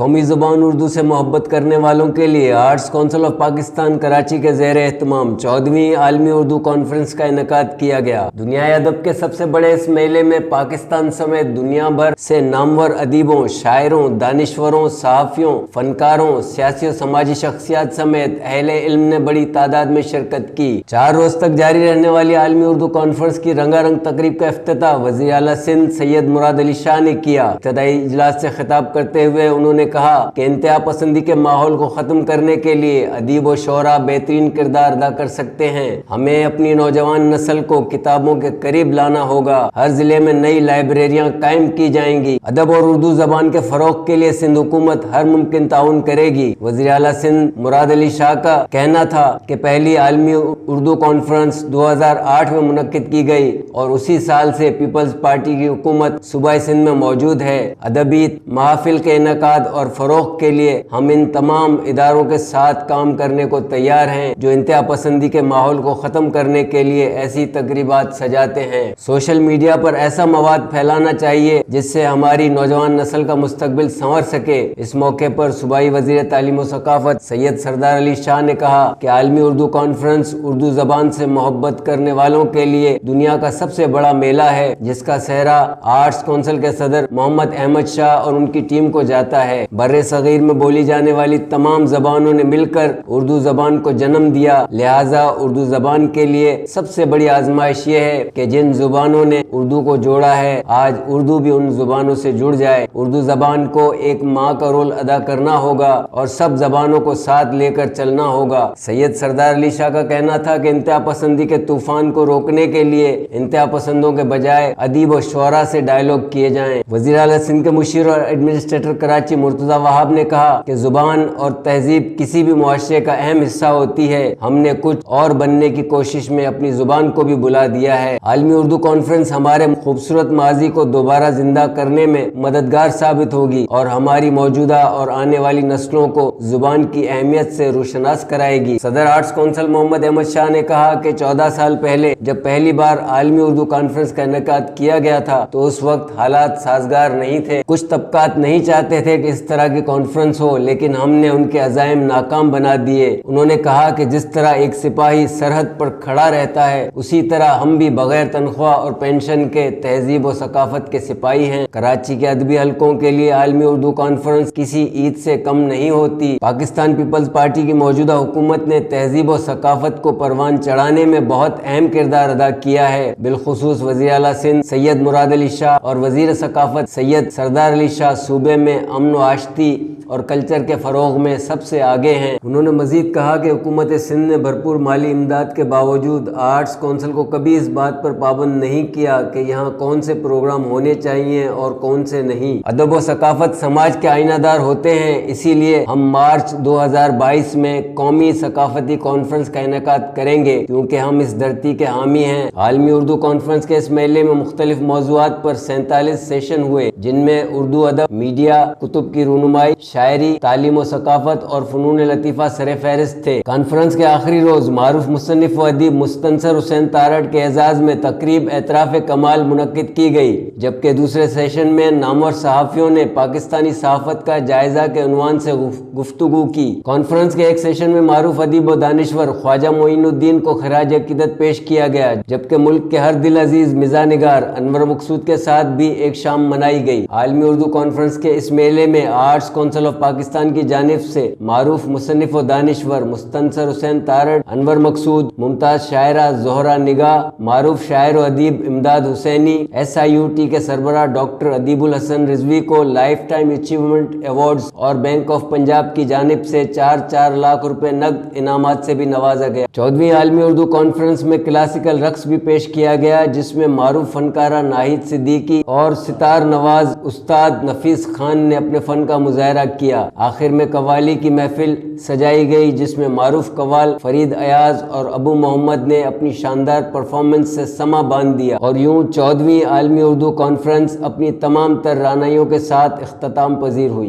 कौमी ज़ुबान उर्दू से मोहब्बत करने वालों के लिए Arts Council of Pakistan Karachi के जेर अहतमाम चौदहवीं आलमी उर्दू कॉन्फ्रेंस का इनका किया गया। दुनिया अदब के सबसे बड़े इस मेले में पाकिस्तान समेत दुनिया भर से नामवर अदीबों, शायरों, दानश्वरों, सहाफ़ियों, फनकारों, सियासी और समाजी शख्सियात समेत अहल इल्म ने बड़ी तादाद में शिरकत की। चार रोज तक जारी रहने वाली आलमी उर्दू कॉन्फ्रेंस की रंगारंग तकरीब का अफ्ताह वजी अला सिंध सैयद मुराद अली शाह ने किया। इब्तदाई इजलास से खिताब करते हुए उन्होंने कहा कि इंतहा पसंदी के माहौल को ख़त्म करने के लिए अदीब व शरा बेहतरीन किरदार अदा कर सकते हैं। हमें अपनी नौजवान नस्ल को किताबों के करीब लाना होगा। हर ज़िले में नई लाइब्रेरियाँ कायम की जाएँगी। अदब और उर्दू जबान के फ़रोग के लिए सिंध हुकूमत हर मुमकिन ताउन करेगी। वजी अला सिंध, मुराद अली शाह का कहना था कि पहली आलमी उर्दू कॉन्फ्रेंस 2008 में मुनद की गई और उसी साल से पीपल्स पार्टी की हुकूमत सूबा सिंध में मौजूद है। अदबी महाफिल के इनका और फ़रोग के लिए हम इन तमाम इदारों के साथ काम करने को तैयार हैं, जो इंतहा पसंदी के माहौल को ख़त्म करने के लिए ऐसी तकरीबा सजाते हैं। सोशल मीडिया पर ऐसा मवाद फैलाना चाहिए, जिससे हमारी नौजवान नस्ल का मुस्तबिल संवर सके। इस मौके पर सूबाई वज़ीर तालीम सकाफत सैयद सरदार अली शाह ने कहा कि आलमी उर्दू कॉन्फ्रेंस उर्दू जबान से मोहब्बत करने वालों के लिए दुनिया का सबसे बड़ा मेला है, जिसका सहरा आर्ट्स काउंसिल के सदर मोहम्मद अहमद शाह और उनकी टीम को जाता है। बर सग़ीर में बोली जाने वाली तमाम जबानों ने मिलकर उर्दू जबान को जन्म दिया। लिहाजा उर्दू जबान के लिए सबसे बड़ी आजमाइश ये है कि जिन जुबानों ने उर्दू को जोड़ा है, आज उर्दू भी उन जुबानों से जुड़ जाए। उर्दू जबान को एक माँ का रोल अदा करना होगा और सब जबानों को साथ लेकर चलना होगा। सैयद सरदार अली शाह का कहना था कि इंतहा पसंदी के तूफ़ान को रोकने के लिए इंतहा पसंदों के बजाय अदीब और शरा से डायलॉग किए जाए। वजी सिंध के मुशीर और एडमिनिस्ट्रेटर कराची मुर्तजा वहाब ने कहा कि ज़ुबान और तहजीब किसी भी मुआरे का अहम हिस्सा होती है। हमने कुछ और बनने की कोशिश में अपनी ज़ुबान को भी बुला दिया है। आलमी उर्दू कॉन्फ्रेंस हमारे खूबसूरत माजी को दोबारा ज़िंदा करने में मददगार साबित होगी और हमारी मौजूदा और आने वाली नस्लों को ज़ुबान की अहमियत से रोशनास कराएगी। सदर आर्ट्स काउंसिल मोहम्मद अहमद शाह ने कहा कि चौदह साल पहले जब पहली बार आलमी उर्दू कॉन्फ्रेंस का इनका किया गया था तो उस वक्त हालात साजगार नहीं थे। कुछ तबकात नहीं चाहते थे कि इस तरह की कॉन्फ्रेंस हो, लेकिन हमने उनके अजायम नाकाम बना दिए। उन्होंने कहा कि जिस तरह एक सिपाही सरहद पर खड़ा रहता है, उसी तरह हम भी बगैर तनख्वाह और पेंशन के तहजीब और सकाफत के सिपाही हैं। कराची के अदबी हलकों के लिए आलमी उर्दू कॉन्फ्रेंस किसी ईद से कम नहीं होती। पाकिस्तान पीपल्स पार्टी की मौजूदा हुकूमत ने तहजीब और सकाफत को परवान चढ़ाने में बहुत अहम किरदार अदा किया है। बिलखसूस वजी अला सिंध सैयद मुराद अली शाह और वज़ीर सकाफत सैयद सरदार अली शाह सूबे में अमन आश्ती और कल्चर के फ़रोग में सबसे आगे हैं। उन्होंने मजीद कहा कि हुकूमत सिंध ने भरपूर माली इमदाद के बावजूद आर्ट्स कौंसिल को कभी इस बात पर पाबंद नहीं किया कि यहाँ कौन से प्रोग्राम होने चाहिए और कौन से नहीं। अदब व सकाफत समाज के आइनादार होते हैं, इसीलिए हम मार्च 2022 में कौमी सकाफती कॉन्फ्रेंस का इनका करेंगे, क्योंकि हम इस धरती के हामी हैं। आलमी उर्दू कॉन्फ्रेंस के इस मेले में मुख्तलिफ़ मौजूद पर सैंतालीस सेशन हुए, जिनमें उर्दू अदब, मीडिया, कुतुब की रूनुमाई, शायरी, तालीम सकाफत और फ़नून लतीफ़ा सर फहरिस्त थे। कॉन्फ्रेंस के आखिरी रोज मारूफ मुसनफ़ अदीब मुस्तनसर हुसैन तारड़ के एजाज़ में तकरीब एतराफ़ कमाल मुनद की गई, जबकि दूसरे सेशन में नामवर सहाफ़ियों ने पाकिस्तानी सहाफ़त का जायजा के अनवान से गुफ्तु की। कॉन्फ्रेंस के एक सेशन में मारूफ, अदीब व दानश्वर ख्वाजा मोइनुद्दीन को खराज अकीदत पेश किया गया, जबकि मुल्क के हर दिल अज़ीज़ मिजा निगार अनवर मकसूद के साथ भी एक शाम मनाई गई। आलमी उर्दू कॉन्फ्रेंस के इस मेले में आर्ट्स काउंसिल ऑफ़ पाकिस्तान की जानब से मारूफ मुसनफ़ व दानश्वर, मुस्तनसर हुसैन तारड़ अनवर मकसूद, मुमताज़ शायरा, जोहरा निगाह, मारूफ शायर अदीब Imdad Hussaini S I U T के सरबरा डॉक्टर अदीबुल हसन रिजवी को लाइफ टाइम अचीवमेंट अवार्ड और बैंक ऑफ़ पंजाब की जानब से चार चार लाख रुपए नकद इनाम से भी नवाजा गया। चौदहवीं आलमी उर्दू कॉन्फ्रेंस में क्लासिकल रक्स भी पेश किया गया, जिसमें मारूफ फनकारा नाहिद सिद्दीकी और सितार नवाज़ उस्ताद नफीस खान ने अपने फन का मुजाहरा किया। आखिर में कवाली की महफिल सजाई गई, जिसमें मारूफ कवाल फरीद अयाज और अबू मोहम्मद ने अपनी शानदार परफॉर्मेंस से समा बाँध दिया और यूँ चौदहवीं आलमी उर्दू कॉन्फ्रेंस अपनी तमाम तर रानाइयों के साथ अख्ताम पजीर हुई।